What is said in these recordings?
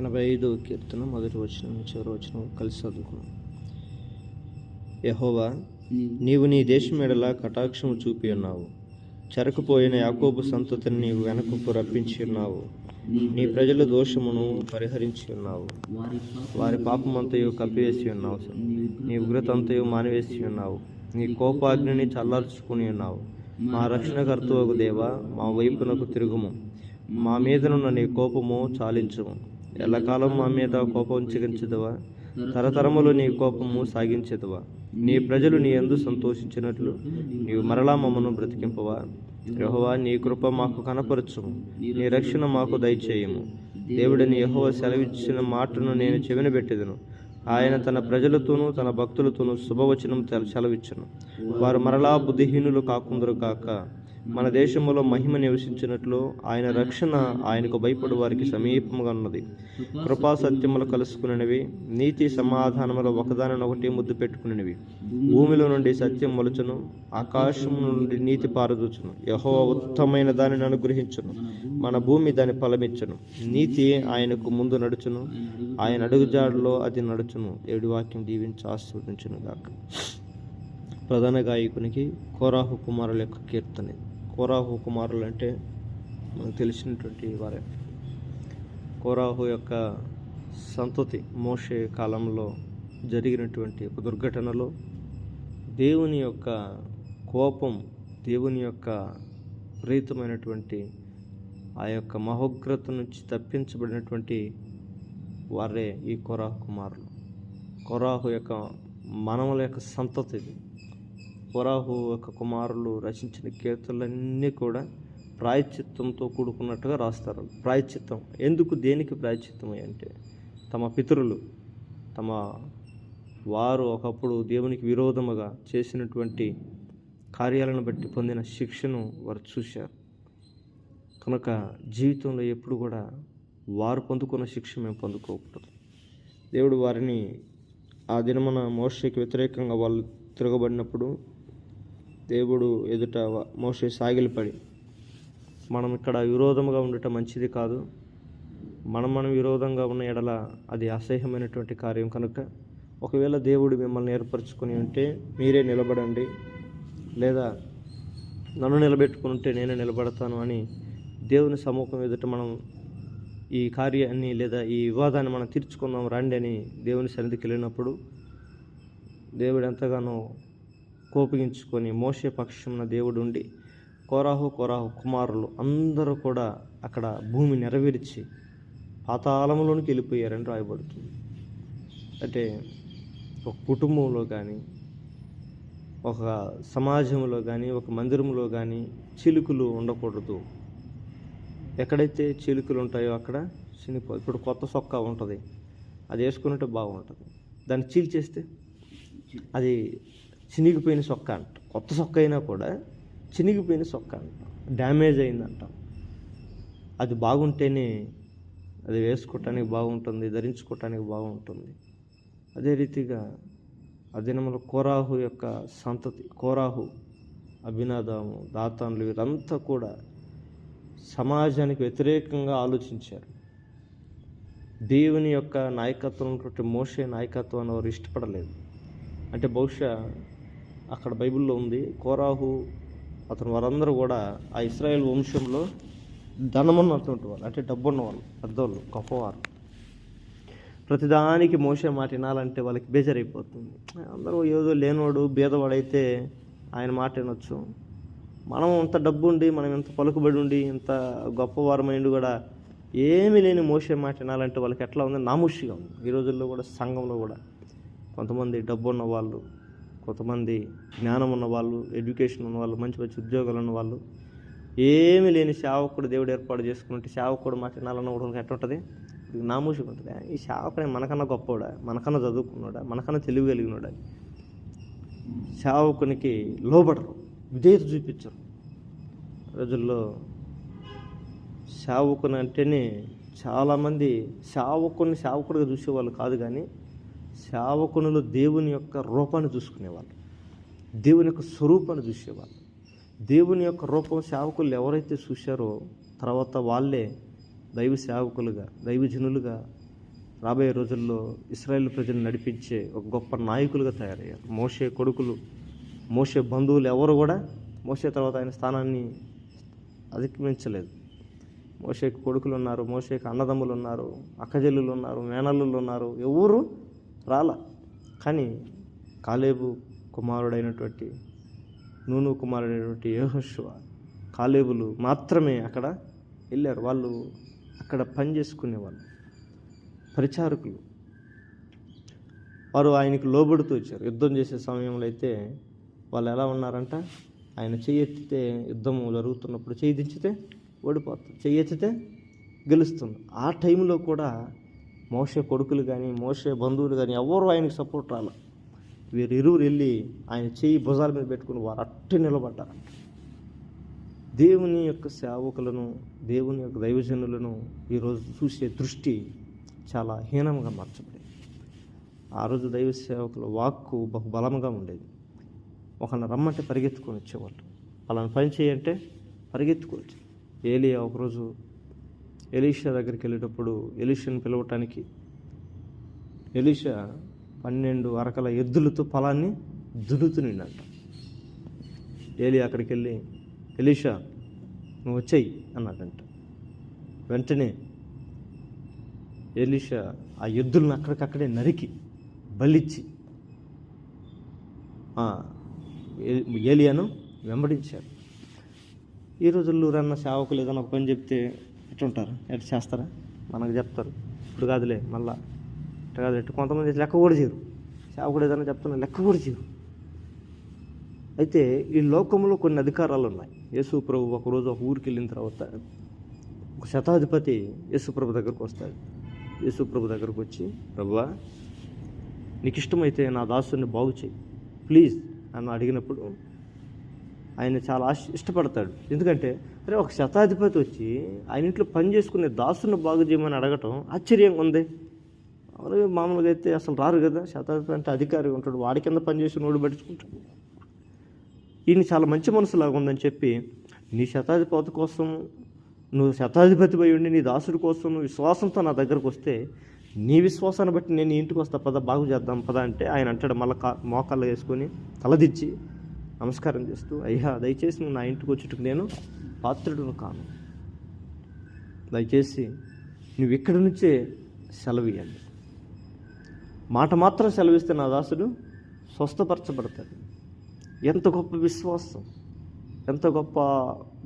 ఎనభై ఐదో కీర్తన మొదటి వచనం చివరి వచనం కలిసి చదువుకున్నాం యహోవా నీవు నీ దేశం ఎడల కటాక్షము చూపి ఉన్నావు. చెరకుపోయిన యాకోబు సంతతిని నీవు వెనకకు రప్పించి ఉన్నావు. నీ ప్రజల దోషమును పరిహరించి ఉన్నావు. వారి పాపమంతయు కప్పివేసి ఉన్నావు నీ ఉగ్రతంతయు మానివేసి ఉన్నావు. నీ కోపాగ్నిని చల్లార్చుకుని ఉన్నావు. మా రక్షణకర్తవకు దేవా మా వైపునకు తిరుగుము. మా మీదనున్న నీ కోపము చాలించుము. ఎల్లకాలం మా మీద కోపం చిగించదువా? తరతరములు నీ కోపము సాగించదువా? నీ ప్రజలు నీ ఎందు సంతోషించినట్లు నీవు మరలా మమ్మను బ్రతికింపవా? యహోవా నీ కృప మాకు కనపరచుము. నీ రక్షణ మాకు దయచేయము. దేవుడిని యహోవ సెలవిచ్చిన మాటను నేను చెవిన పెట్టెదను ఆయన తన ప్రజలతోనూ తన భక్తులతోనూ శుభవచనం తెల- సెలవిచ్చును. వారు మరలా బుద్ధిహీనులు కాకుందరు కాక మన దేశంలో మహిమ నివసించినట్లు ఆయన రక్షణ ఆయనకు భయపడు వారికి సమీపముగా ఉన్నది. కృపా సత్యములు కలుసుకునినవి నీతి సమాధానములు ఒకదానినొకటి ముద్దు పెట్టుకునినవి భూమిలో నుండి సత్యం మొలుచును ఆకాశం నుండి నీతి పారదూచును. యహో ఉత్తమైన దానిని అనుగ్రహించును. మన భూమి దాని ఫలమిచ్చును. నీతి ఆయనకు ముందు నడుచును. ఆయన అడుగుజాడులో అది నడుచును. ఏడు వాక్యం దీవించి ఆస్వాదించును గాక ప్రధాన గాయకునికి కోరాహు కుమారుల యొక్క కీర్తన. కోరాహు కుమారులు అంటే మనకు తెలిసినటువంటి వారే. కోరాహు యొక్క సంతతి మోషే కాలంలో జరిగినటువంటి ఒక దుర్ఘటనలో దేవుని యొక్క కోపం దేవుని యొక్క ప్రీతమైనటువంటి ఆ యొక్క మహోగ్రత నుంచి తప్పించబడినటువంటి వారే ఈ కొరాహు కుమారులు. కొరాహు యొక్క మనముల యొక్క సంతతి ఇది. కొరాహు యొక్క కుమారులు రచించిన కీర్తనలన్నీ కూడా ప్రాయశ్చిత్తంతో కూడుకున్నట్టుగా రాస్తారు. ప్రాయశ్చిత్తం. ఎందుకు దేనికి ప్రాయశ్చిత్తం అంటే తమ పితరులు తమ వారు ఒకప్పుడు దేవునికి విరోధముగా చేసినటువంటి కార్యాలను బట్టి పొందిన శిక్షను వారు చూశారు. కనుక జీవితంలో ఎప్పుడు కూడా వారు పొందుకున్న శిక్ష మేము పొందుకోకూడదు. దేవుడు వారిని ఆ దినమున మోషకి వ్యతిరేకంగా వాళ్ళు తిరగబడినప్పుడు దేవుడు ఎదుట మోసే సాగిలిపడి మనం ఇక్కడ విరోధముగా ఉండటం మంచిది కాదు. మనం మనం విరోధంగా ఉన్న ఎడల అది అసహ్యమైనటువంటి కార్యం కనుక ఒకవేళ దేవుడు మిమ్మల్ని ఏర్పరచుకొని ఉంటే మీరే నిలబడండి. లేదా నన్ను నిలబెట్టుకుని ఉంటే నేనే నిలబడతాను అని దేవుని సముఖం ఎదుట మనం ఈ కార్యాన్ని లేదా ఈ వివాదాన్ని మనం తీర్చుకుందాం రండి అని దేవుని సన్నిధికి వెళ్ళినప్పుడు దేవుడు ఎంతగానో కోపగించుకొని మోసే పక్షమున దేవుడు ఉండి కోరాహు కోరాహు కుమారులు అందరూ కూడా అక్కడ భూమి నెరవేర్చి పాతాళములోనికి వెళ్ళిపోయారని రాయబడుతుంది. అంటే ఒక కుటుంబంలో కానీ ఒక సమాజంలో కానీ ఒక మందిరంలో కానీ చిలుకలు ఉండకూడదు. ఎక్కడైతే చిలుకలు ఉంటాయో అక్కడ చినిపో ఇప్పుడు కొత్త సొక్కా ఉంటుంది. అది వేసుకున్నట్టు బాగుంటుంది. దాన్ని చీల్చేస్తే అది చినిగిపోయిన సొక్క అంట. కొత్త సొక్క అయినా కూడా చినిగిపోయిన సొక్క అంట. డ్యామేజ్ అయిందంట. అది బాగుంటేనే అది వేసుకోవటానికి బాగుంటుంది ధరించుకోవటానికి బాగుంటుంది. అదే రీతిగా ఆ దినములో కోరాహు యొక్క సంతతి కోరాహు అభినాదాము దాతాన్లు వీరంతా కూడా సమాజానికి వ్యతిరేకంగా ఆలోచించారు. దేవుని యొక్క నాయకత్వం మోసే నాయకత్వాన్ని వారు ఇష్టపడలేదు. అంటే బహుశా అక్కడ బైబిల్లో ఉంది. కోరాహు అతను వారందరూ కూడా ఆ ఇస్రాయేల్ వంశంలో ధనమున్నటువంటి వాళ్ళు అంటే డబ్బున్నవాళ్ళు పెద్దవాళ్ళు గొప్పవారు. ప్రతిదానికి మోసే మాట వినాలంటే వాళ్ళకి బేజారైపోతుంది. అందరూ ఏదో లేనోడు బీదవాడైతే ఆయన మాట వినొచ్చు. మనం ఇంత డబ్బు ఉండి మనం ఇంత పలుకుబడి ఉండి ఇంత గొప్పవారమైండి కూడా ఏమీ లేని మోసే మాట వినాలంటే వాళ్ళకి ఎట్లా ఉంది? నాముషిగా ఉంది. ఈ రోజుల్లో కూడా సంఘంలో కూడా కొంతమంది డబ్బు ఉన్న వాళ్ళు కొంతమంది జ్ఞానం ఉన్న వాళ్ళు ఎడ్యుకేషన్ ఉన్న వాళ్ళు మంచి మంచి ఉద్యోగాలు ఉన్న వాళ్ళు ఏమీ లేని సేవకుడు దేవుడు ఏర్పాటు చేసుకుంటే సేవకుడు మాట వినాలన్న కూడా ఎట్లా ఉంటుంది? ఇది నామూషిగా ఉంటుంది. ఈ సేవకుడు మనకన్నా గొప్పవాడా? మనకన్నా చదువుకున్నాడా మనకన్నా తెలివి కలిగినాడా సేవకునికి లోబడరు విధేయత చూపించరు. రోజుల్లో సేవకుని అంటేనే చాలామంది సేవకుని సేవకుడిగా చూసేవాళ్ళు కాదు కానీ సేవకునులు దేవుని యొక్క రూపాన్ని చూసుకునేవాళ్ళు. దేవుని యొక్క స్వరూపాన్ని చూసేవాళ్ళు. దేవుని యొక్క రూపం సేవకులు ఎవరైతే చూశారో తర్వాత వాళ్ళే దైవ సేవకులుగా దైవజనులుగా రాబోయే రోజుల్లో ఇస్రాయేల్ ప్రజలు నడిపించే ఒక గొప్ప నాయకులుగా తయారయ్యారు. మోసే కొడుకులు మోసే బంధువులు ఎవరు కూడా మోసే తర్వాత ఆయన స్థానాన్ని అధిగమించలేదు. మోసేకి కొడుకులు ఉన్నారు మోషేకి అన్నదమ్ములు ఉన్నారు అక్కజల్లులు ఉన్నారు మేనల్లులు ఉన్నారు ఎవరు రాల. కానీ కాలేబు కుమారుడైనటువంటి నూను కుమారుడైనటువంటి యహోశివ కాలేబులు మాత్రమే అక్కడ వెళ్ళారు. వాళ్ళు అక్కడ పని చేసుకునేవాళ్ళు. పరిచారకులు. వారు ఆయనకు లోబడుతూ వచ్చారు. యుద్ధం చేసే సమయంలో అయితే వాళ్ళు ఎలా ఉన్నారంట? ఆయన చెయ్యి ఎత్తితే యుద్ధం జరుగుతున్నప్పుడు చేయి దించితే ఓడిపోతుంది చెయ్యి ఎత్తితే గెలుస్తుంది ఆ టైంలో కూడా మోసే కొడుకులు కానీ మోసే బంధువులు కానీ ఎవరు ఆయనకు సపోర్ట్ రాల? వీరు ఇరువురు వెళ్ళి ఆయన చెయ్యి భుజాల మీద పెట్టుకుని వారు అట్టు నిలబడ్డారు. దేవుని యొక్క సేవకులను దేవుని యొక్క దైవజనులను ఈరోజు చూసే దృష్టి చాలా హీనంగా మార్చబడింది. ఆ రోజు దైవ సేవకుల వాక్కు బహు బలంగా ఉండేది. ఒకరిని రమ్మంటే పరిగెత్తుకొని వచ్చేవాళ్ళు. వాళ్ళని పని చేయంటే పరిగెత్తుకొని వచ్చి ఏలియా ఒకరోజు ఎలీషా దగ్గరికి వెళ్ళేటప్పుడు ఎలీషాని పిలవటానికి ఎలీషా పన్నెండు అరకల ఎద్దులతో పొలాన్ని దున్నుతునిండంట ఏలి అక్కడికి వెళ్ళి ఎలీషా నువ్వు వచ్చేయి అన్నాడంట. వెంటనే ఎలీషా ఆ ఎద్దులను అక్కడికక్కడే నరికి బలిచ్చి ఏ- ఏలియాను వెంబడించారు ఈ రోజుల్లో రన్న సేవకులు ఏదైనా ఒక పని చెప్తే ఎట్టుంటారు ఎట్లా చేస్తారా? మనకు చెప్తారు. ఇప్పుడు కాదులే మళ్ళా ఇట్లా కాదు ఎట్టు కొంతమంది లెక్క కూడా చేయరు. సేవకుడు ఏదైనా చెప్తున్నా లెక్క కూడా చేయరు. అయితే ఈ లోకంలో కొన్ని అధికారాలు ఉన్నాయి. యేసు ప్రభు ఒకరోజు ఒక ఊరికి వెళ్ళిన తర్వాత ఒక శతాధిపతి యేసు ప్రభు దగ్గరకు వస్తాడు. యేసు ప్రభు దగ్గరకు వచ్చి ప్రభువా నీకు ఇష్టమైతే నా దాసుని బాగు చేయి ప్లీజ్. అని అడిగినప్పుడు ఆయన చాలా ఇష్టపడతాడు. ఎందుకంటే అరే ఒక శతాధిపతి వచ్చి ఆయన ఇంట్లో పని చేసుకునే దాసును బాగు చేయమని అడగటం ఆశ్చర్యంగా ఉంది. ఎవరు మామూలుగా అయితే అసలు రారు కదా. శతాధిపతి అంటే అధికారి ఉంటాడు. వాడి కింద పనిచేసి నోడు పట్టించుకుంటాడు. ఈయన చాలా మంచి మనసులాగా ఉందని చెప్పి నీ శతాధిపతి కోసం నువ్వు శతాధిపతి పోయి ఉండి నీ దాసుడి కోసం నువ్వు విశ్వాసంతో నా దగ్గరకు వస్తే నీ విశ్వాసాన్ని బట్టి నేను నీ ఇంటికి వస్తా పద బాగు చేద్దాం పద అంటే ఆయన అంటాడు. మళ్ళీ కా మోకాళ్ళు వేసుకొని తలదిచ్చి నమస్కారం చేస్తూ అయ్యా దయచేసి నువ్వు నా ఇంటికి వచ్చేట్టుకు నేను పాత్రుడును కాను. దయచేసి నువ్వు ఇక్కడి నుంచే సెలవియండి మాట మాత్రం సెలవిస్తే నా దాసుడు స్వస్థపరచబడతాడు. ఎంత గొప్ప విశ్వాసం ఎంత గొప్ప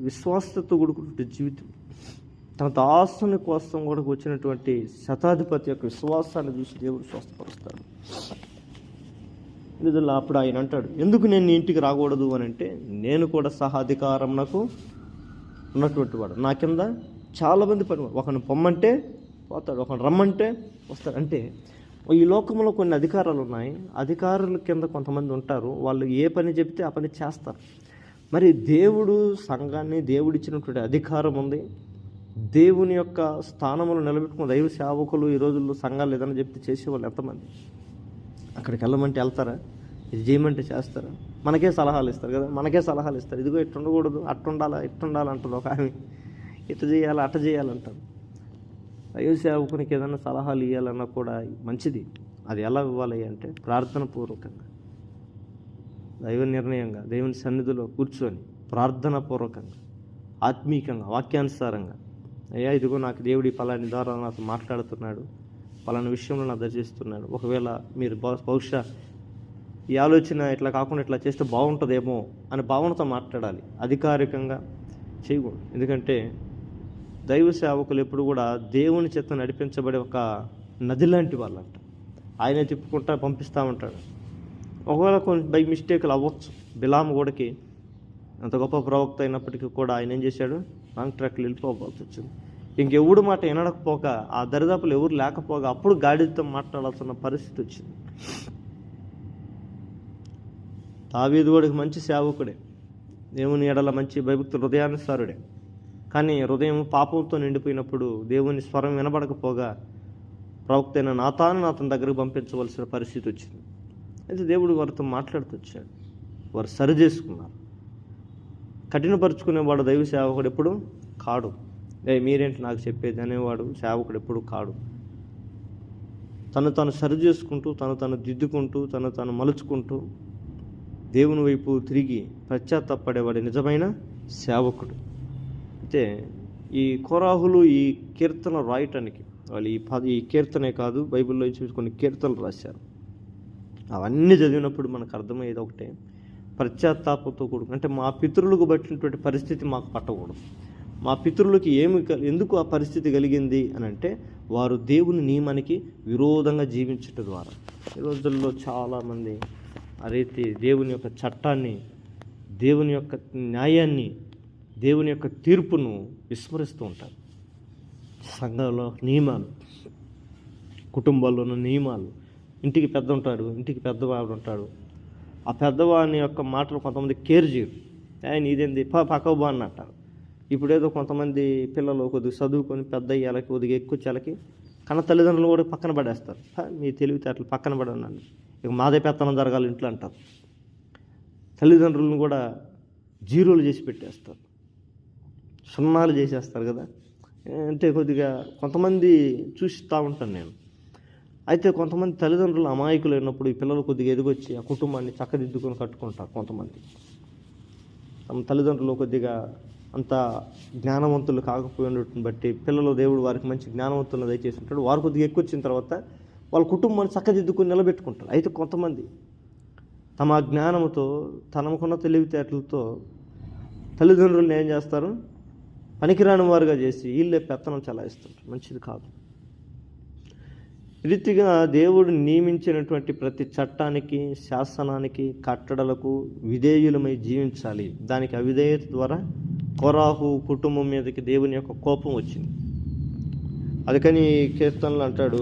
విశ్వాసతో కూడుకున్న జీవితం. తన దాసుని కోసం కూడా వచ్చినటువంటి శతాధిపతి యొక్క విశ్వాసాన్ని చూసి దేవుడు స్వస్థపరుస్తాడు. విధుల్లో అప్పుడు ఆయన అంటాడు ఎందుకు నేను ఇంటికి రాకూడదు? అని అంటే నేను కూడా సహాధికారం నాకు ఉన్నటువంటి వాడు. నా కింద చాలామంది పని ఒకరిని పొమ్మంటే పోతాడు ఒకరిని రమ్మంటే వస్తాడు. అంటే ఈ లోకంలో కొన్ని అధికారాలు ఉన్నాయి. అధికారుల కింద కొంతమంది ఉంటారు. వాళ్ళు ఏ పని చెప్తే ఆ పని చేస్తారు. మరి దేవుడు సంఘాన్ని దేవుడిచ్చినటువంటి అధికారం ఉంది. దేవుని యొక్క స్థానములు నిలబెట్టుకున్న దైవ సేవకులు ఈ రోజుల్లో సంఘాలు ఏదైనా చెప్తే చేసేవాళ్ళు ఎంతమంది? అక్కడికి వెళ్ళమంటే వెళ్తారా? ఇది చేయమంటే చేస్తారా. మనకే సలహాలు ఇస్తారు కదా మనకే సలహాలు ఇస్తారు. ఇదిగో ఇట్టు ఉండకూడదు అట్టు ఉండాలా ఇట్టు ఉండాలంటుంది ఒక ఆమె. ఇట్టు చేయాలి అట్ట చేయాలంటారు దైవ సేవకునికి ఏదైనా సలహాలు ఇవ్వాలన్నా కూడా మంచిది. అది ఎలా ఇవ్వాలి అంటే ప్రార్థన పూర్వకంగా దైవ నిర్ణయంగా దేవుని సన్నిధిలో కూర్చొని ప్రార్థన పూర్వకంగా ఆత్మీకంగా వాక్యానుసారంగా అయ్యా ఇదిగో నాకు దేవుడి పలాని ద్వారా నాతో మాట్లాడుతున్నాడు పలానా విషయంలో నా దర్శిస్తున్నాడు ఒకవేళ మీరు బహు- బహుశా ఈ ఆలోచన ఇట్లా కాకుండా ఇట్లా చేస్తే బాగుంటుందేమో అనే భావనతో మాట్లాడాలి. అధికారికంగా చేయకూడదు. ఎందుకంటే దైవ సేవకులు ఎప్పుడు కూడా దేవుని చేత నడిపించబడే ఒక నది లాంటి వాళ్ళంట. ఆయనే తిప్పుకుంటా పంపిస్తూ ఉంటాడు. ఒకవేళ కొన్ని బై మిస్టేక్లు అవ్వచ్చు. బిలాం కూడాకి అంత గొప్ప ప్రవక్త అయినప్పటికీ కూడా ఆయన ఏం చేశాడు? లాంగ్ ట్రాక్లు వెళ్ళిపోవాల్సి వచ్చింది. ఇంకెవడు మాట వినడకపోక ఆ దరిదాపులు ఎవరు లేకపోగా అప్పుడు గాడితో మాట్లాడాల్సిన పరిస్థితి వచ్చింది. దావీదు వాడికి మంచి సేవకుడే. దేవుని ఎడల మంచి భయభక్తి హృదయానుసారుడే. కానీ హృదయం పాపంతో నిండిపోయినప్పుడు దేవుని స్వరం వినబడకపోగా ప్రవక్త అయిన నాతాను అతని దగ్గరకు పంపించవలసిన పరిస్థితి వచ్చింది. అయితే దేవుడు వారితో మాట్లాడుతూ వచ్చాడు. వారు సరి చేసుకున్నారు. కఠినపరుచుకునేవాడు దైవ సేవకుడు ఎప్పుడు కాడు. ఏ మీరేంటి నాకు చెప్పేది అనేవాడు సేవకుడు ఎప్పుడు కాడు. తను తను సరి చేసుకుంటూ తను తను దిద్దుకుంటూ తను తను మలుచుకుంటూ దేవుని వైపు తిరిగి పశ్చాత్తాపడేవాడి నిజమైన సేవకుడు. అయితే ఈ కోరాహులు ఈ కీర్తన రాయటానికి వాళ్ళు ఈ పద ఈ కీర్తనే కాదు బైబిల్లో చూసి కొన్ని కీర్తనలు రాశారు. అవన్నీ చదివినప్పుడు మనకు అర్థమయ్యేది ఒకటే పశ్చాత్తాపంతో కూడుకు అంటే మా పితరులకు బట్టినటువంటి పరిస్థితి మాకు పట్టకూడదు. మా పితరులకి ఏమి ఎందుకు ఆ పరిస్థితి కలిగింది అని అంటే వారు దేవుని నియమానికి విరోధంగా జీవించటం ద్వారా. ఈ రోజుల్లో చాలామంది ఆ రీతి దేవుని యొక్క చట్టాన్ని దేవుని యొక్క న్యాయాన్ని దేవుని యొక్క తీర్పును విస్మరిస్తూ ఉంటారు. సంఘంలో నియమాలు కుటుంబాల్లో ఉన్న నియమాలు. ఇంటికి పెద్ద ఉంటాడు ఇంటికి పెద్దవాడు ఉంటాడు. ఆ పెద్దవాడిని యొక్క మాటలు కొంతమంది కేర్ చేయరు. ఆయన ఇదేంది పా బా అని అంటారు కొంతమంది పిల్లలు కొద్దిగా చదువుకొని పెద్ద అయ్యాలకి కొద్దిగా ఎక్కువ చాలకి కన్న తల్లిదండ్రులు కూడా పక్కన పడేస్తారు. మీ తెలివితేటలు పక్కన పడన్నాను ఇక మాదే పెత్తనం జరగాలి ఇంట్లో అంటారు. తల్లిదండ్రులను కూడా జీరోలు చేసి పెట్టేస్తారు. సున్నాలు చేసేస్తారు కదా. అంటే కొద్దిగా కొంతమంది చూస్తూ ఉంటాను నేను. అయితే కొంతమంది తల్లిదండ్రులు అమాయకులు అయినప్పుడు ఈ పిల్లలు కొద్దిగా ఎదిగొచ్చి ఆ కుటుంబాన్ని చక్కదిద్దుకొని కట్టుకుంటారు కొంతమంది. తమ తల్లిదండ్రులు కొద్దిగా అంత జ్ఞానవంతులు కాకపోయినట్టుని బట్టి పిల్లలు దేవుడు వారికి మంచి జ్ఞానవంతులను దయచేసి ఉంటాడు. వారు కొద్దిగా ఎక్కువ వచ్చిన తర్వాత వాళ్ళ కుటుంబాన్ని చక్కదిద్దుకుని నిలబెట్టుకుంటారు. అయితే కొంతమంది తమ జ్ఞానముతో తనకున్న తెలివితేటలతో తల్లిదండ్రులను ఏం చేస్తారు? పనికిరాని వారుగా చేసి వీళ్ళే పెత్తనం చలాయిస్తారు మంచిది కాదు. రీతిగా దేవుడు నియమించినటువంటి ప్రతి చట్టానికి శాసనానికి కట్టడలకు విధేయులమై జీవించాలి. దానికి అవిధేయత ద్వారా కొరాహు కుటుంబం మీదకి దేవుని యొక్క కోపం వచ్చింది. అందుకని కీర్తనలు అంటాడు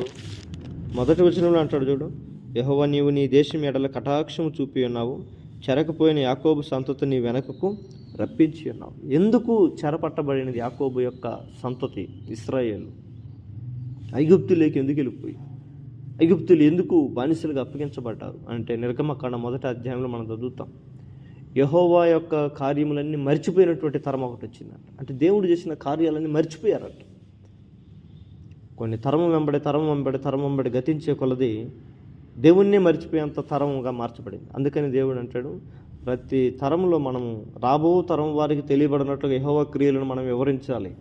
మొదటి వచనంలో అంటాడు చూడు యహోవా నీవు నీ దేశం ఎడల కటాక్షము చూపి ఉన్నావు చెరకపోయిన యాకోబు సంతతి నీ వెనకకు రప్పించి ఉన్నావు. ఎందుకు చెరపట్టబడినది యాకోబు యొక్క సంతతి? ఇస్రాయేలు. ఐగుప్తులేకి ఎందుకు వెళ్ళిపోయి? ఐగుప్తులు ఎందుకు బానిసలుగా అప్పగించబడ్డారు అంటే నిర్గమకాండ మొదటి అధ్యాయంలో మనం చదువుతాం. యహోవా యొక్క కార్యములన్నీ మర్చిపోయినటువంటి తరం ఒకటి వచ్చిందంట. అంటే దేవుడు చేసిన కార్యాలన్నీ మర్చిపోయారంట. కొన్ని తరం వెంబడి తరం వెంబడి తరం వెంబడి గతించే కొలది దేవుణ్ణే మర్చిపోయేంత తరంగా మార్చబడింది. అందుకని దేవుడు అంటాడు ప్రతి తరంలో మనము రాబో తరం వారికి తెలియబడినట్లుగా యహోవ క్రియలను మనం వివరించాలి.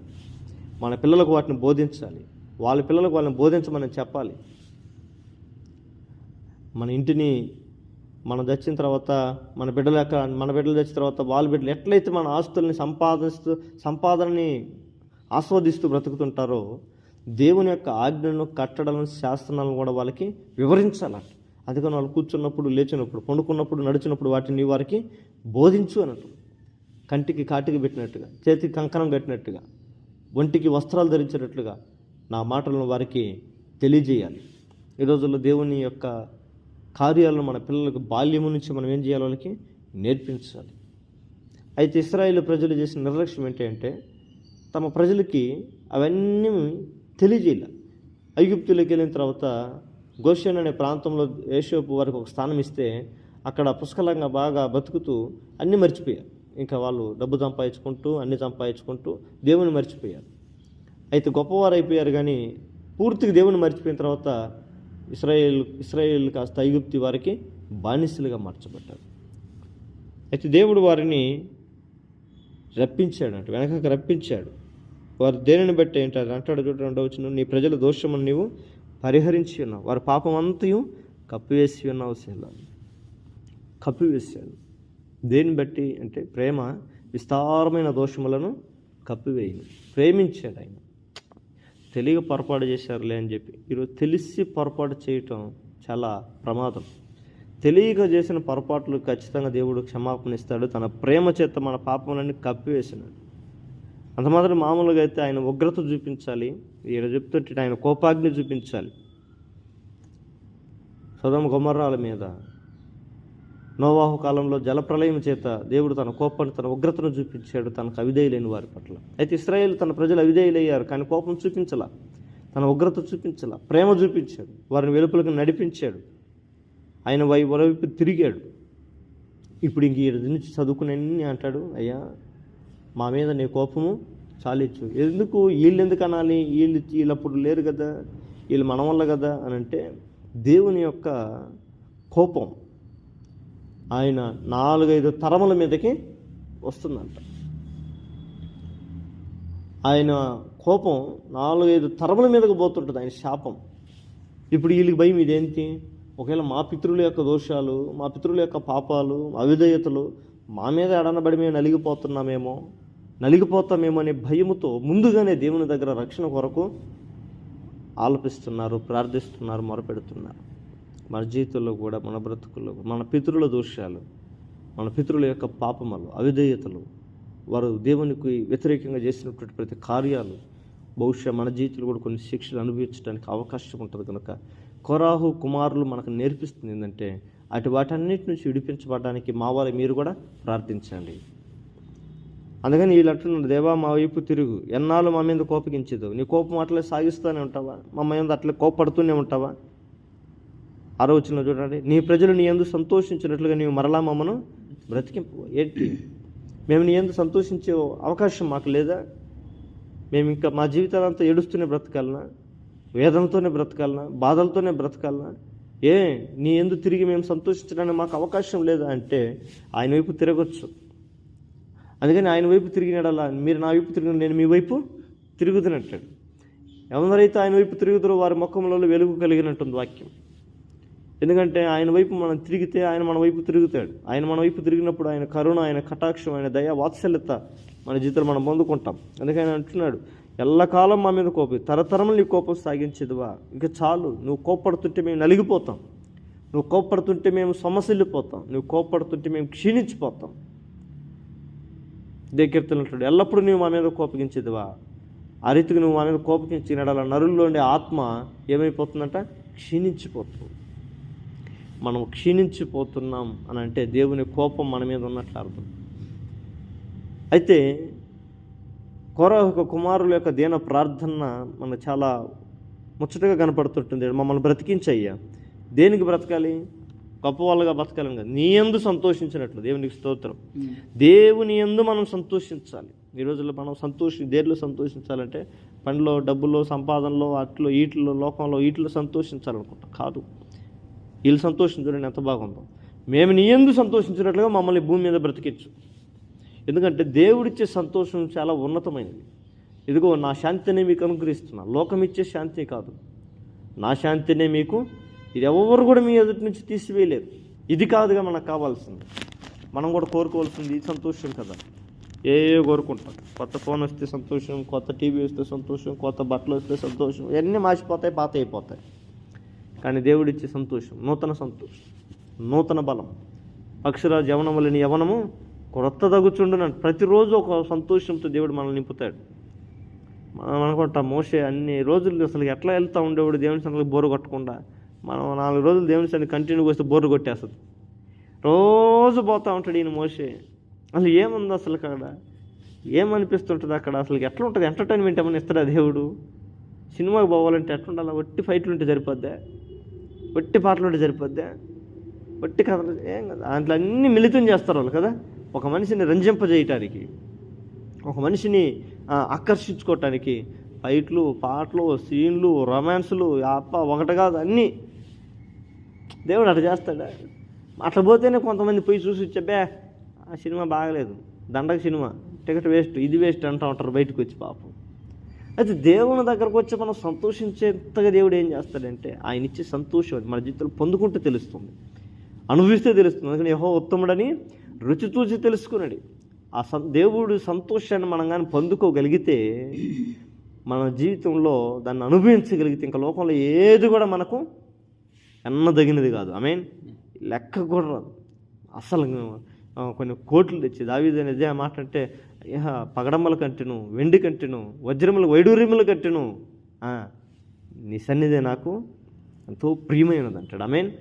మన పిల్లలకు వాటిని బోధించాలి. వాళ్ళ పిల్లలకు వాళ్ళని బోధించమని చెప్పాలి. మన ఇంటిని మనం చచ్చిన తర్వాత మన బిడ్డలు ఎక్క మన బిడ్డలు చచ్చిన తర్వాత వాళ్ళ బిడ్డలు ఎట్లయితే మన ఆస్తుల్ని సంపాదిస్తూ సంపాదనని ఆస్వాదిస్తూ బ్రతుకుతుంటారో దేవుని యొక్క ఆజ్ఞలను కట్టడలను శాస్త్రాలను కూడా వాళ్ళకి వివరించాలంట. అందుకని వాళ్ళు కూర్చున్నప్పుడు లేచినప్పుడు పండుకున్నప్పుడు నడిచినప్పుడు వాటిని వారికి బోధించు అన్నట్టు. కంటికి కాటికి పెట్టినట్టుగా చేతికి కంకణం కట్టినట్టుగా ఒంటికి వస్త్రాలు ధరించినట్లుగా నా మాటలను వారికి తెలియజేయాలి. ఈ రోజుల్లో దేవుని యొక్క కార్యాలను మన పిల్లలకు బాల్యము నుంచి మనం ఏం చేయాలి వాళ్ళకి? నేర్పించాలి. అయితే ఇస్రాయేల్ ప్రజలు చేసిన నిర్లక్ష్యం ఏంటంటే తమ ప్రజలకి అవన్నీ తెలియజేయాలి. ఐగుప్తులోకి వెళ్ళిన తర్వాత గోషన్ అనే ప్రాంతంలో ఏషోపు వారికి ఒక స్థానం ఇస్తే అక్కడ పుష్కలంగా బాగా బతుకుతూ అన్నీ మర్చిపోయారు. ఇంకా వాళ్ళు డబ్బు సంపాదించుకుంటూ అన్ని సంపాదించుకుంటూ దేవుని మర్చిపోయారు. అయితే గొప్పవారు అయిపోయారు కానీ పూర్తిగా దేవుని మర్చిపోయిన తర్వాత ఇస్రాయేల్ ఇస్రాయేల్ కాస్త ఐగుప్తి వారికి బానిసలుగా మార్చబడ్డారు. అయితే దేవుడు వారిని రప్పించాడు అంటే వెనకకు రప్పించాడు. వారు దేనిని బట్టి ఏంటంటే అంటాడు చూడ ఉండవచ్చు నీ ప్రజల దోషమును నీవు పరిహరించి ఉన్నావు. వారి పాపం అంతయు కప్పివేసి ఉన్నావు శీల. కప్పివేశాడు దేన్ని బట్టి అంటే ప్రేమ విస్తారమైన దోషములను కప్పివేయను. ప్రేమించాడు ఆయన. తెలియ పొరపాటు చేశారులే అని చెప్పి. ఈరోజు తెలిసి పొరపాటు చేయటం చాలా ప్రమాదం. తెలియక చేసిన పొరపాట్లు ఖచ్చితంగా దేవుడు క్షమాపణ ఇస్తాడు. తన ప్రేమ చేత మన పాపములన్నీ కప్పివేసినాడు. అంత మాత్రం మామూలుగా అయితే ఆయన ఉగ్రత చూపించాలి. ఈయన చెప్తుంటే ఆయన కోపాగ్ని చూపించాలి. సదమ కుమర్రాల మీద నోవాహు కాలంలో జలప్రలయం చేత దేవుడు తన కోపాన్ని తన ఉగ్రతను చూపించాడు. తనకు అవిధేయులైన వారి పట్ల. అయితే ఇస్రాయేల్ తన ప్రజలు అవిధేయులయ్యారు కానీ కోపం చూపించలా. తన ఉగ్రత చూపించలా. ప్రేమ చూపించాడు. వారిని వెలుపులకు నడిపించాడు. ఆయన వై వైపు తిరిగాడు. ఇప్పుడు ఇంక ఈ నుంచి చదువుకునే అంటాడు? అయ్యా మా మీద నీ కోపము చాలిచ్చు ఎందుకు? వీళ్ళు ఎందుకు అనాలి? వీళ్ళు వీళ్ళప్పుడు లేరు కదా. వీళ్ళు మన వల్ల కదా అని అంటే దేవుని యొక్క కోపం ఆయన నాలుగైదు తరముల మీదకి వస్తుందంట. ఆయన కోపం నాలుగైదు తరముల మీదకి పోతుంటుంది ఆయన శాపం. ఇప్పుడు వీళ్ళకి భయం ఇదేంటి? ఒకవేళ మా పితృల యొక్క దోషాలు మా పితృల యొక్క పాపాలు అవిధేయతలు మా మీద ఎడనబడి మేము నలిగిపోతున్నామేమో నలిగిపోతామేమో అనే భయముతో ముందుగానే దేవుని దగ్గర రక్షణ కొరకు ఆలపిస్తున్నారు ప్రార్థిస్తున్నారు మొరపెడుతున్నారు. మన జీవితంలో కూడా మన బ్రతుకుల్లో మన పితృల దోషాలు మన పితృల యొక్క పాపములు అవిధేయతలు వారు దేవునికి వ్యతిరేకంగా చేసినటువంటి ప్రతి కార్యాలు బహుశా మన జీవితంలో కూడా కొన్ని శిక్షలు అనుభవించడానికి అవకాశం ఉంటుంది కనుక కొరాహు కుమారులు మనకు నేర్పిస్తుంది ఏంటంటే అటు వాటన్నిటి నుంచి విడిపించబడడానికి మా వారి మీరు కూడా ప్రార్థించండి. అందుకని వీళ్ళు అంటున్నారు దేవా మా వైపు తిరుగు. ఎన్నాళ్ళు మా మీద కోపగించదు. నీ కోపం అట్లే సాగిస్తూనే ఉంటావా? మా మీద అట్లే కోపడుతూనే ఉంటావా? ఆలోచన చూడండి నీ ప్రజలు నీ ఎందు సంతోషించినట్లుగా నీవు మరలా మమ్మను బ్రతికింపు ఏంటి? మేము నీ ఎందు సంతోషించే అవకాశం మాకు లేదా? మేము ఇంకా మా జీవితాలంతా ఏడుస్తూనే బ్రతకాలనా? వేదనతోనే బ్రతకాలనా? బాధలతోనే బ్రతకాలనా? ఏ నీ ఎందు తిరిగి మేము సంతోషించడానికి మాకు అవకాశం లేదా? అంటే ఆయన వైపు తిరగొచ్చు. అందుకని ఆయన వైపు తిరిగినాడలా మీరు నా వైపు తిరిగిన నేను మీ వైపు తిరుగుతున్నట్టాడు ఎవరైతే ఆయన వైపు తిరుగుతారో వారి ముఖంలో వెలుగు కలిగినట్టుంది వాక్యం. ఎందుకంటే ఆయన వైపు మనం తిరిగితే ఆయన మన వైపు తిరుగుతాడు. ఆయన మన వైపు తిరిగినప్పుడు ఆయన కరుణ ఆయన కటాక్షం ఆయన దయ వాత్సల్యత మన జీవితంలో మనం పొందుకుంటాం. అందుకని ఆయన అంటున్నాడు ఎల్లకాలం మా మీద కోపం తరతరములు నీ కోపం సాగించేదివా? ఇంకా చాలు నువ్వు కోప్పడుతుంటే మేము నలిగిపోతాం. నువ్వు కోప్పడుతుంటే మేము సమస్యలిపోతాం నువ్వు కోపడుతుంటే మేము క్షీణించిపోతాం. దగ్గరుతున్నట్టు ఎల్లప్పుడూ నువ్వు మా మీద కోపగించేదివా? ఆ రీతికి నువ్వు మా మీద కోపగించినడల నరుల్లో ఉండే ఆత్మ ఏమైపోతుందంట? క్షీణించిపోతుంది. మనం క్షీణించిపోతున్నాం అని అంటే దేవుని కోపం మన మీద ఉన్నట్లు అర్థం. అయితే కోరహ కుమారుల యొక్క దీన ప్రార్థన మన చాలా ముచ్చటగా కనపడుతుంటుంది. మమ్మల్ని బ్రతికించయ్యా. దేనికి బ్రతకాలి? గొప్ప వాళ్ళగా బ్రతకాలి కదా. నీ ఎందు సంతోషించినట్లు. దేవునికి స్తోత్రం. దేవుని ఎందు మనం సంతోషించాలి. ఈ రోజుల్లో మనం సంతోషి దేనిలో సంతోషించాలంటే పనిలో డబ్బులో సంపాదనలో అట్లో ఈటిలో లోకంలో ఈటిలో సంతోషించాలనుకుంటాం. కాదు. వీళ్ళు సంతోషించడం ఎంత బాగుందో. మేము నీ ఎందు సంతోషించినట్లుగా మమ్మల్ని భూమి మీద బ్రతికించు. ఎందుకంటే దేవుడిచ్చే సంతోషం చాలా ఉన్నతమైనది. ఇదిగో నా శాంతిని మీకు అనుగ్రహిస్తున్నా. లోకం ఇచ్చే శాంతి కాదు. నా శాంతినే మీకు ఇది ఎవరు కూడా మీ ఎదుటి నుంచి తీసివేయలేరు ఇది కాదుగా మనకు కావాల్సింది. మనం కూడా కోరుకోవాల్సింది సంతోషం కదా. ఏ కోరుకుంటాం? కొత్త ఫోన్ వస్తే సంతోషం కొత్త టీవీ వస్తే సంతోషం కొత్త బట్టలు వస్తే సంతోషం ఇవన్నీ మార్చిపోతాయి పాత అయిపోతాయి. కానీ దేవుడిచ్చే సంతోషం నూతన సంతోషం నూతన బలం. అక్షర యవనం వల్ల యవనము కొత్త తగ్గుచుండునంట ప్రతిరోజు ఒక సంతోషంతో దేవుడు మనల్ని నింపుతాడు. మనం అనుకుంటాం మోసే అన్ని రోజులు అసలు ఎట్లా వెళ్తూ ఉండేవాడు? దేవుని సంగతి బోరు కొట్టకుండా మనం నాలుగు రోజులు దేవుని సన్ని కంటిన్యూ వస్తే బోర్డు కొట్టేస్తుంది. రోజు పోతూ ఉంటాడు ఈయన మోసే అసలు ఏముంది అసలు అక్కడ ఏమనిపిస్తుంటుంది అక్కడ? అసలు ఎట్లా ఉంటుంది ఎంటర్టైన్మెంట్ ఏమైనా ఇస్తాడా దేవుడు? సినిమాకి పోవాలంటే ఎట్లా ఉండాలి ఒట్టి ఫైట్లు ఉంటే సరిపోద్దా? ఒట్టి పాటలు ఉంటే సరిపోద్దా? ఒట్టి కథలు ఏం కదా. దాంట్లో అన్ని మిళితం చేస్తారు వాళ్ళు కదా? ఒక మనిషిని రంజింపజేయటానికి ఒక మనిషిని ఆకర్షించుకోవటానికి ఫైట్లు పాటలు సీన్లు రొమాన్స్లు అప్ప ఒకటి కాదు అన్నీ దేవుడు అట్లా చేస్తాడా? అట్లా పోతేనే కొంతమంది పోయి చూసి చెప్పే ఆ సినిమా బాగలేదు. దండగ సినిమా. Ticket waste. ఇది వేస్ట్ అంటూ ఉంటారు బయటకు వచ్చి పాపం. అయితే దేవుని దగ్గరకు వచ్చి మనం సంతోషించేంతగా దేవుడు ఏం చేస్తాడంటే ఆయన ఇచ్చే సంతోషం అది మన జీవితంలో పొందుకుంటే తెలుస్తుంది. అనుభవిస్తే తెలుస్తుంది. అందుకని యహో ఉత్తముడని రుచి చూసి తెలుసుకున్నాడు. ఆ సం దేవుడు సంతోషాన్ని మనం కానీ పొందుకోగలిగితే మన జీవితంలో దాన్ని అనుభవించగలిగితే ఇంకా లోకంలో ఏది కూడా మనకు ఎన్నదగినది కాదు. ఐ మీన్ లెక్క కూడా రాదు. అసలు కొన్ని కోట్లు తెచ్చి దావీదు అనేది ఆ మాట అంటే పగడమ్మల కంటెను వెండి కంటెను వజ్రములు వైడూర్యముల కంటెను. నీ సన్నిధి నాకు ఎంతో ప్రియమైనది అంటాడు ఐ మీన్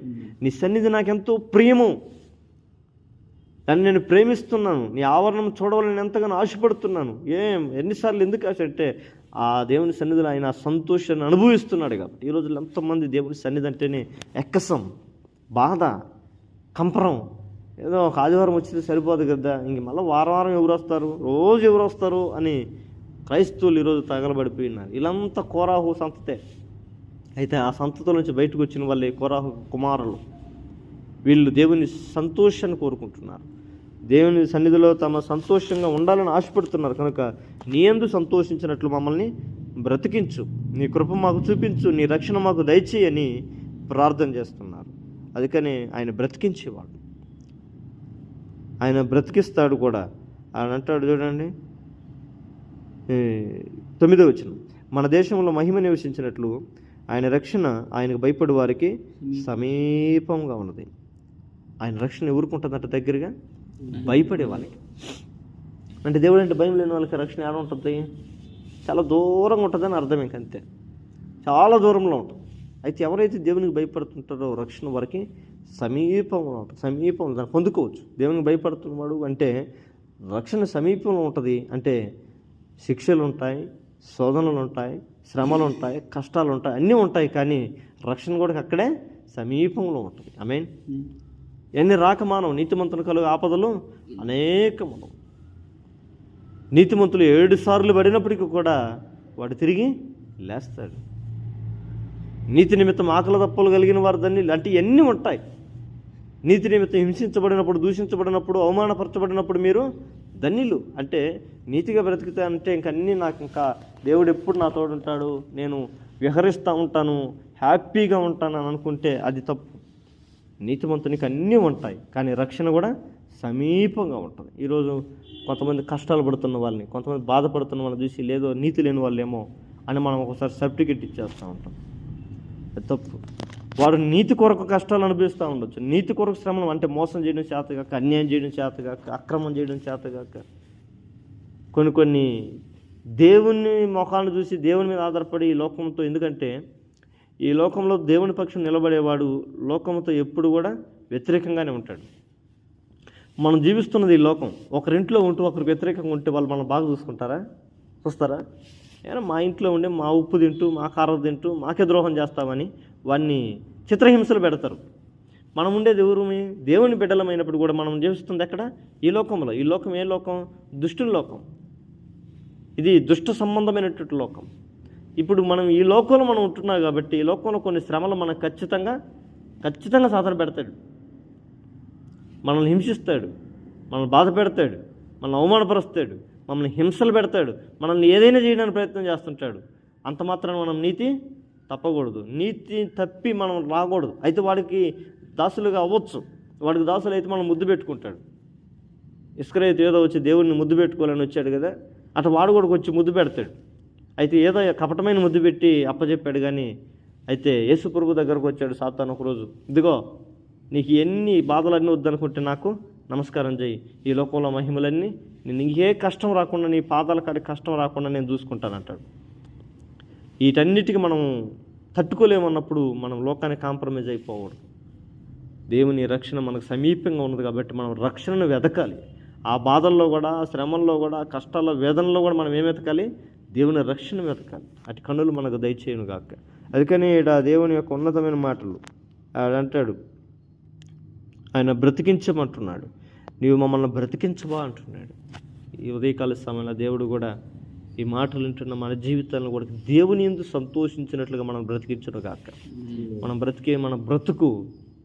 నీ సన్నిధి నాకు ఎంతో ప్రియము. దాన్ని నేను ప్రేమిస్తున్నాను. నీ ఆవరణం చూడవాలని ఎంతగానో ఆశపడుతున్నాను. ఏం ఎన్నిసార్లు ఎందుకు ఆశ అంటే ఆ దేవుని సన్నిధిలో ఆయన సంతోషాన్ని అనుభవిస్తున్నాడు కాబట్టి ఈ రోజుల్లో ఎంతమంది దేవుని సన్నిధి అంటేనే ఎక్కసం బాధ కంపరం. ఏదో ఒక ఆదివారం వచ్చితే సరిపోదు కదా ఇంక మళ్ళీ వారం వారం ఎవరు వస్తారు రోజు ఎవరు వస్తారు అని క్రైస్తవులు ఈరోజు తగలబడిపోయినారు వీళ్ళంతా కోరాహు సంతతే. అయితే ఆ సంతతో నుంచి బయటకు వచ్చిన వాళ్ళే కోరాహు కుమారులు. వీళ్ళు దేవుని సంతోషాన్ని కోరుకుంటున్నారు. దేవుని సన్నిధిలో తమ సంతోషంగా ఉండాలని ఆశపడుతున్నారు. కనుక నీ యందు సంతోషించినట్లు మమ్మల్ని బ్రతికించు. నీ కృప మాకు చూపించు. నీ రక్షణ మాకు దయచేయని ప్రార్థన చేస్తున్నారు. అందుకని ఆయన బ్రతికించేవాడు. ఆయన బ్రతికిస్తాడు కూడా. ఆయన అంటాడు చూడండి. తొమ్మిదో వచ్చిన మన దేశంలో మహిమ నివసించినట్లు ఆయన రక్షణ ఆయనకు భయపడే వారికి సమీపంగా ఉన్నది. ఆయన రక్షణ ఎవరుకుంటుందంట దగ్గరగా? భయపడే వాళ్ళకి అంటే దేవుడు అంటే భయం లేని వాళ్ళకి రక్షణ ఎలా ఉంటుంది? చాలా దూరంగా ఉంటుందని అర్థం ఇంక అంతే. చాలా దూరంలో ఉంటుంది అయితే ఎవరైతే దేవునికి భయపడుతుంటారో రక్షణ వారికి సమీపంలో ఉంటుంది సమీపంలో దాన్ని పొందుకోవచ్చు. దేవునికి భయపడుతున్నవాడు అంటే రక్షణ సమీపంలో ఉంటుంది అంటే శిక్షలు ఉంటాయి శోధనలు ఉంటాయి శ్రమలు ఉంటాయి కష్టాలు ఉంటాయి అన్నీ ఉంటాయి కానీ రక్షణ కూడా అక్కడే సమీపంలో ఉంటుంది. ఐ మీన్ ఎన్ని రాకమానం నీతిమంతులు కలుగు ఆపదలు? అనేకమును నీతిమంతులు ఏడు సార్లు పడినప్పటికీ కూడా వాడు తిరిగి లేస్తాడు. నీతి నిమిత్తం ఆకలి తప్పులు కలిగిన వారు దాన్ని అంటే ఇవన్నీ ఉంటాయి? నీతి నిమిత్తం హింసించబడినప్పుడు దూషించబడినప్పుడు అవమానపరచబడినప్పుడు మీరు ధన్యులు. అంటే నీతిగా బ్రతికితే అంటే ఇంకన్నీ నాకు ఇంకా దేవుడు ఎప్పుడు నా తోడు ఉంటాడు నేను విహరిస్తూ ఉంటాను హ్యాపీగా ఉంటాను అని అనుకుంటే అది తప్పు. నీతిమంతునికి అన్నీ ఉంటాయి కానీ రక్షణ కూడా సమీపంగా ఉంటుంది. ఈరోజు కొంతమంది కష్టాలు పడుతున్న వాళ్ళని కొంతమంది బాధపడుతున్న వాళ్ళని చూసి లేదో నీతి లేని వాళ్ళేమో అని మనం ఒకసారి సర్టిఫికెట్ ఇచ్చేస్తూ ఉంటాం. తప్పు. వారు నీతి కొరకు కష్టాలు అనుభవిస్తూ ఉండొచ్చు. నీతి కొరకు శ్రమను అంటే మోసం చేయడం చేతగాక అన్యాయం చేయడం చేతగాక అక్రమం చేయడం చేతగాక. కొన్ని కొన్ని దేవుని ముఖాలను చూసి దేవుని మీద ఆధారపడి ఈ లోకంతో ఎందుకంటే ఈ లోకంలో దేవుని పక్షం నిలబడేవాడు లోకంతో ఎప్పుడు కూడా వ్యతిరేకంగానే ఉంటాడు. మనం జీవిస్తున్నది ఈ లోకం. ఒకరింట్లో ఉంటూ ఒకరికి వ్యతిరేకంగా ఉంటే వాళ్ళు మనం బాగా చూసుకుంటారా? చూస్తారా? ఏమన్నా మా ఇంట్లో ఉండే మా ఉప్పు తింటూ మా కారం తింటూ మాకే ద్రోహం చేస్తామని వాడిని చిత్రహింసలు పెడతారు. మనం ఉండేది ఎవరు? దేవుని బిడ్డలమైనప్పుడు కూడా మనం జీవిస్తుంది ఎక్కడ? ఈ లోకంలో. ఈ లోకం ఏ లోకం? దుష్టుల లోకం. ఇది దుష్ట సంబంధమైనటువంటి లోకం. ఇప్పుడు మనం ఈ లోకంలో మనం ఉంటున్నాం కాబట్టి ఈ లోకంలో కొన్ని శ్రమలు మనకు ఖచ్చితంగా ఖచ్చితంగా సాధన పెడతాడు. మనల్ని హింసిస్తాడు మనల్ని బాధ పెడతాడు మనల్ని అవమానపరుస్తాడు మనల్ని హింసలు పెడతాడు మనల్ని ఏదైనా చేయడానికి ప్రయత్నం చేస్తుంటాడు. అంత మాత్రం మనం నీతి తప్పకూడదు. నీతి తప్పి మనం రాకూడదు. అయితే వాడికి దాసులుగా అవ్వచ్చు. వాడికి దాసులు అయితే మనం ముద్దు పెట్టుకుంటాడు. ఇస్కరైతే ఏదో వచ్చి దేవుడిని ముద్దు పెట్టుకోవాలని వచ్చాడు కదా? అటు వాడు కూడా వచ్చి ముద్దు పెడతాడు. అయితే ఏదో కపటమైన ముద్దు పెట్టి అప్పచెప్పాడు కానీ అయితే యేసు ప్రభు దగ్గరకు వచ్చాడు సాతాను ఒకరోజు. ఇదిగో నీకు ఎన్ని బాధలన్నీ వద్దనుకుంటే నాకు నమస్కారం చేయి ఈ లోకంలో మహిమలన్నీ నేను ఏ కష్టం రాకుండా నీ పాదాల కాడి కష్టం రాకుండా నేను చూసుకుంటానంటాడు. వీటన్నిటికీ మనం తట్టుకోలేమన్నప్పుడు మనం లోకానికి కాంప్రమైజ్ అయిపోకూడదు. దేవుని రక్షణ మనకు సమీపంగా ఉన్నది కాబట్టి మనం రక్షణను వెతకాలి. ఆ బాధల్లో కూడా శ్రమల్లో కూడా కష్టాల్లో వేదనలో కూడా మనం ఏం వెతకాలి? దేవుని రక్షణ వెతకాలి అటు కన్నులు మనకు దయచేయను గాక. అందుకని ఇక్కడ దేవుని యొక్క ఉన్నతమైన మాటలు ఆయన అంటాడు. ఆయన బ్రతికించమంటున్నాడు. నీవు మమ్మల్ని బ్రతికించవా అంటున్నాడు. ఈ ఉదయకాల సమయంలో దేవుడు కూడా ఈ మాటలు వింటున్న మన జీవితాలను కూడా దేవుని ఎందు సంతోషించినట్లుగా మనం బ్రతికించడం కాక మనం బ్రతికే మన బ్రతుకు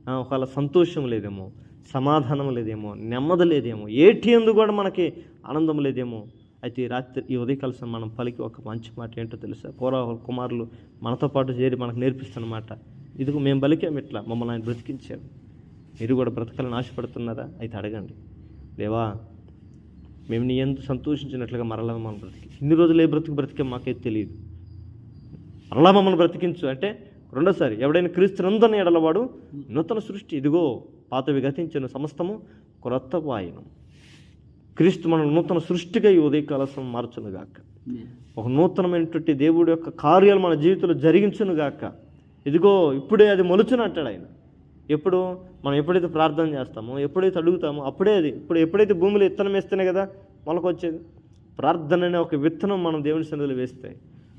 ఆ, ఒకవేళ సంతోషం లేదేమో సమాధానం లేదేమో నెమ్మది లేదేమో ఏటి ఎందు కూడా మనకి ఆనందం లేదేమో అయితే రాత్రి ఈ ఉదయకాల మనం పలికి ఒక మంచి మాట ఏంటో తెలుసా? పూర్వ కుమారులు మనతో పాటు చేరి మనకు నేర్పిస్తున్నమాట ఇదిగో మేము బలికాం ఇట్లా మమ్మల్ని ఆయన బ్రతికించాడు. మీరు కూడా బ్రతకాలని ఆశపడుతున్నారా? అయితే అడగండి. దేవా మేము నీ ఎంత సంతోషించినట్లుగా మరలా మమ్మల్ని బ్రతికి ఇన్ని రోజులు ఏ బ్రతికి బ్రతికే మాకైతే తెలియదు. మరలా మమ్మల్ని బ్రతికించు. అంటే రెండోసారి ఎవడైనా క్రీస్తునందని ఎడలవాడు నూతన సృష్టి. ఇదిగో పాతవి గతించిన సమస్తము క్రొత్త వాయనం క్రీస్తు మన నూతన సృష్టిగా ఈ ఉదయకాలసం మార్చునుగాక ఒక నూతనమైనటువంటి దేవుడి యొక్క కార్యాలు మన జీవితంలో జరిగించునుగాక ఇదిగో ఇప్పుడే అది మొలుచును అంటాడు ఆయన. ఎప్పుడు? మనం ఎప్పుడైతే ప్రార్థన చేస్తామో ఎప్పుడైతే అడుగుతామో అప్పుడే అది. ఇప్పుడు ఎప్పుడైతే భూమిలో విత్తనం వేస్తేనే కదా మొలకొచ్చేది? ప్రార్థన అనే ఒక విత్తనం మనం దేవుని సన్నిధిలో వేస్తే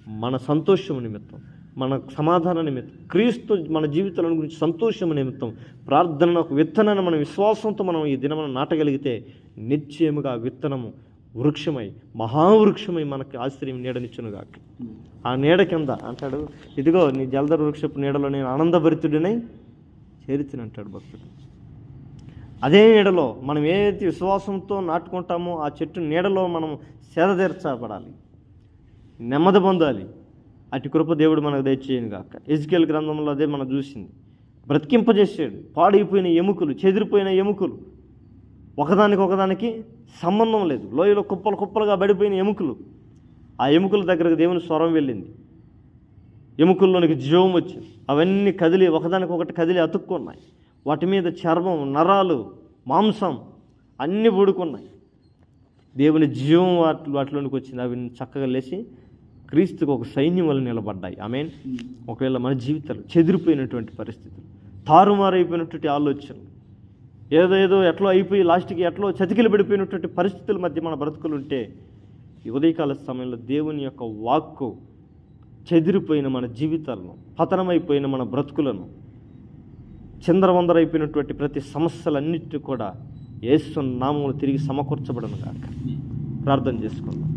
మన సంతోషం నిమిత్తం. మన సమాధాన నిమిత్తం. క్రీస్తు మన జీవితాల గురించి సంతోషం నిమిత్తం ప్రార్థన ఒక విత్తనాన్ని మన విశ్వాసంతో మనం ఈ దినమున నాటగలిగితే నిశ్చయముగా విత్తనము వృక్షమై మహావృక్షమై మనకి ఆశ్చర్యం నీడనిచ్చునుగాక. ఆ నీడ కింద అంటాడు ఇదిగో నీ జలధర వృక్షపు నీడలో నేను ఆనందభరితుడినై చేరితిని అంటాడు భక్తుడు. అదే నీడలో మనం ఏదైతే విశ్వాసంతో నాటుకుంటామో ఆ చెట్టు నీడలో మనం సేదతీర్చబడాలి నెమ్మది పొందాలి. అటు కృప దేవుడు మనకు దయచేయను కాక ఎజ్కేల్ గ్రంథంలో అదే మనం చూసింది. బ్రతికింపజేసాడు పాడైపోయిన ఎముకలు చెదిరిపోయిన ఎముకలు. ఒకదానికి ఒకదానికి సంబంధం లేదు. లోయలో కుప్పలు కుప్పలుగా పడిపోయిన ఎముకలు. ఆ ఎముకల దగ్గరకు దేవుని స్వరం వెళ్ళింది. ఎముకల్లోనికి జీవం వచ్చింది. అవన్నీ కదిలి ఒకదానికొకటి కదిలి అతుక్కున్నాయి. వాటి మీద చర్మం నరాలు మాంసం అన్నీ ఊడుకున్నాయి. దేవుని జీవం వాటి వాటిలోనికి వచ్చింది. అవి చక్కగా లేచి క్రీస్తుకు ఒక సైన్యం వల్ల నిలబడ్డాయి. ఐ మీన్ ఒకవేళ మన జీవితాలు చెదిరిపోయినటువంటి పరిస్థితులు తారుమారైపోయినటువంటి ఆలోచనలు ఏదో ఏదో ఎట్లో అయిపోయి లాస్ట్కి ఎట్లో చతికిలు పడిపోయినటువంటి పరిస్థితుల మధ్య మన బ్రతుకులు ఉంటే ఈ ఉదయకాల సమయంలో దేవుని యొక్క వాక్కు చెదిరిపోయిన మన జీవితాలను పతనమైపోయిన మన బ్రతుకులను చిందరవందరైపోయినటువంటి ప్రతి సమస్యలన్నిటిని కూడా యేసు నామములు తిరిగి సమకూర్చబడను కాక ప్రార్థన చేసుకుందాం.